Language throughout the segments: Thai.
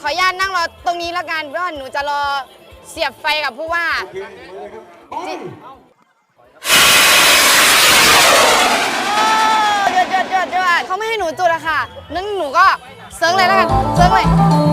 ขออนุญาตนั่งรอตรงนี้แล้วกันเพราะว่าหนูจะรอเสียบไฟกับผู้ว่าจิโอ้เดือดเดือดเดือดเดือดเขาไม่ให้หนูจุดอะค่ะ นั้นหนูก็เซิร์งเลยแล้วกัน เซิร์งเลย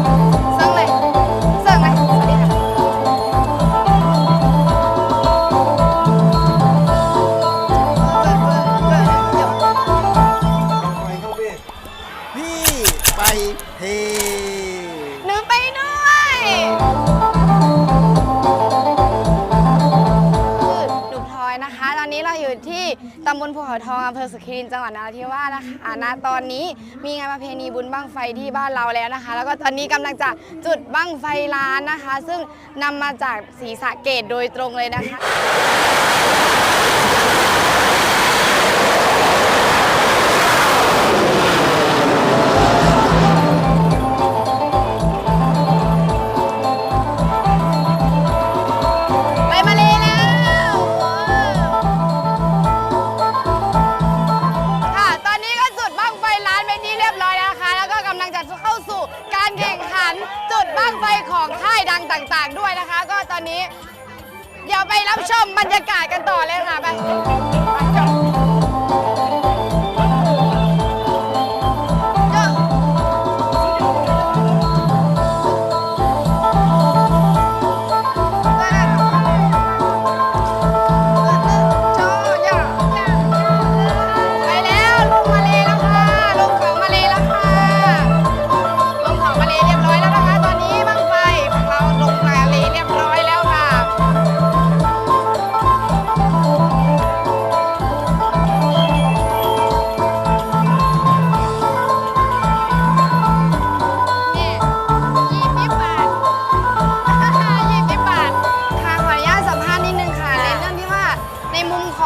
ตำบลภูเขาทองอำเภอสุขีรินจังหวัดนราธิวาสนะคะณตอนนี้มีงานประเพณีบุญบั้งไฟที่บ้านเราแล้วนะคะ แล้วก็ตอนนี้กำลังจะจุดบั้งไฟล้านนะคะ ซึ่งนำมาจากศรีสะเกดโดยตรงเลยนะคะ ดบ้างไฟของค่ายดังต่างๆ ด้วยนะคะ ก็ตอนนี้เดี๋ยวไปรับชมบรรยากาศกันต่อเลยค่ะไปไปจบไปแล้วลงมาแล้ว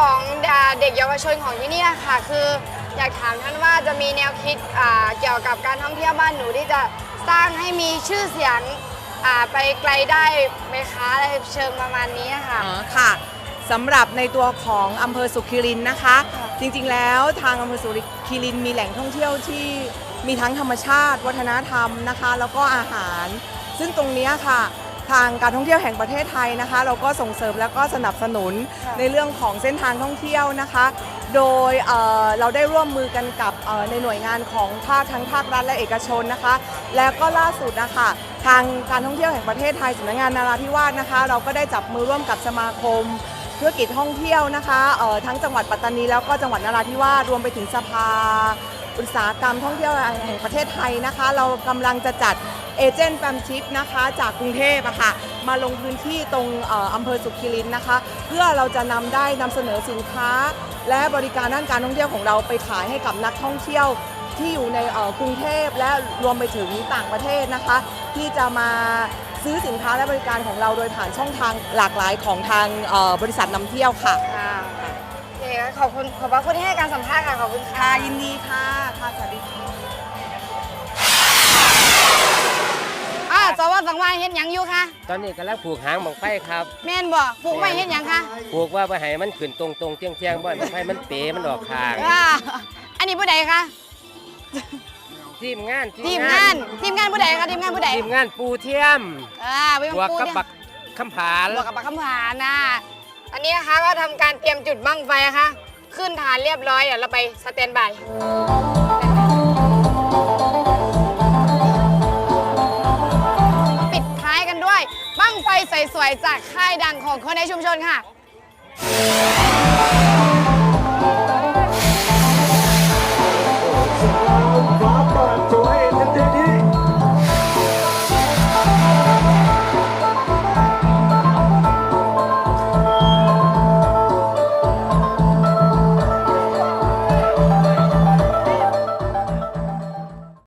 ของอ่าเด็กเยาวชนของที่นี่ค่ะ คืออยากถามท่านว่าจะมีแนวคิดอ่าเกี่ยวกับการท่องเที่ยวบ้านหนูที่จะสร้างให้มีชื่อเสียงอ่าไปไกลได้ไหมคะอะไรเชิงประมาณนี้ค่ะอ๋อค่ะสำหรับในตัวของอำเภอสุขิรินนะคะค่ะจริงๆแล้วทางอำเภอสุขิรินมีแหล่งท่องเที่ยวที่มีทั้งธรรมชาติ วัฒนธรรมนะคะ แล้วก็อาหาร ซึ่งตรงเนี้ยค่ะ ทางการท่องเที่ยวแห่งประเทศไทยนะคะ เราก็ส่งเสริมแล้วก็สนับสนุนค่ะในเรื่องของเส้นทางท่องเที่ยวนะคะ โดยเอ่อเราได้ร่วมมือกันกับเอ่อในหน่วยงานของภาคทั้งภาครัฐและเอกชนนะคะ แล้วก็ล่าสุดนะคะทางการท่องเที่ยวแห่งประเทศไทยสำนักงานนาราธิวาสนะคะ เราก็ได้จับมือร่วมกับสมาคมธุรกิจท่องเที่ยวนะคะเอ่อทั้งจังหวัดปัตตานีแล้วก็จังหวัดนราธิวาสรวมไปถึงสภาอุตสาหกรรมท่องเที่ยวแห่งประเทศไทยนะคะ เรากำลังจะจัด เอเจนต์แฟมชิพนะคะจากกรุงเทพอะค่ะมาลงพื้นที่ตรงอำเภอสุขิรินนะคะ เพื่อเราจะนำได้นำเสนอสินค้า และบริการด้านการท่องเที่ยวของเราไปขายให้กับนักท่องเที่ยวที่อยู่ในกรุงเทพและรวมไปถึงต่างประเทศนะคะ ที่จะมาซื้อสินค้าและบริการของเราโดยผ่านช่องทางหลากหลายของทางบริษัทนำเที่ยวค่ะค่ะขอบคุณขอบคุณที่ให้การสัมภาษณ์ค่ะขอบคุณค่ะยินดีค่ะค่ะสวัสดีค่ะาสวัสดิ์สังวาเฮ็ดหยังอยู่คะตอนนี้กำลังผูกหางบังไฟครับ แม่นบ่ปลูกไว้เฮ็ดหยังคะผูกว่าไปให้มันขึ้นตรงตรงๆเที่ยงเที่ยงๆบ่อยบังไฟมันเป๋มันออกข้างอ่าอันนี้ผู้ใดคะทีมงานทีมงานทีมงานผู้ใดคะทีมงานผู้ใดทีมงานปูเทียมอ่าไปบวกปูกับเนี่ย ปักคำผานบวกกับปากคำผานนะอันนี้นะคะก็ทำการเตรียมจุดบั้งไฟนะคะ ขึ้นฐานเรียบร้อยเดี๋ยวเราไปสแตนบายปิ ไฟสวยๆ จากค่ายดังของคนในชุมชนค่ะ Papa.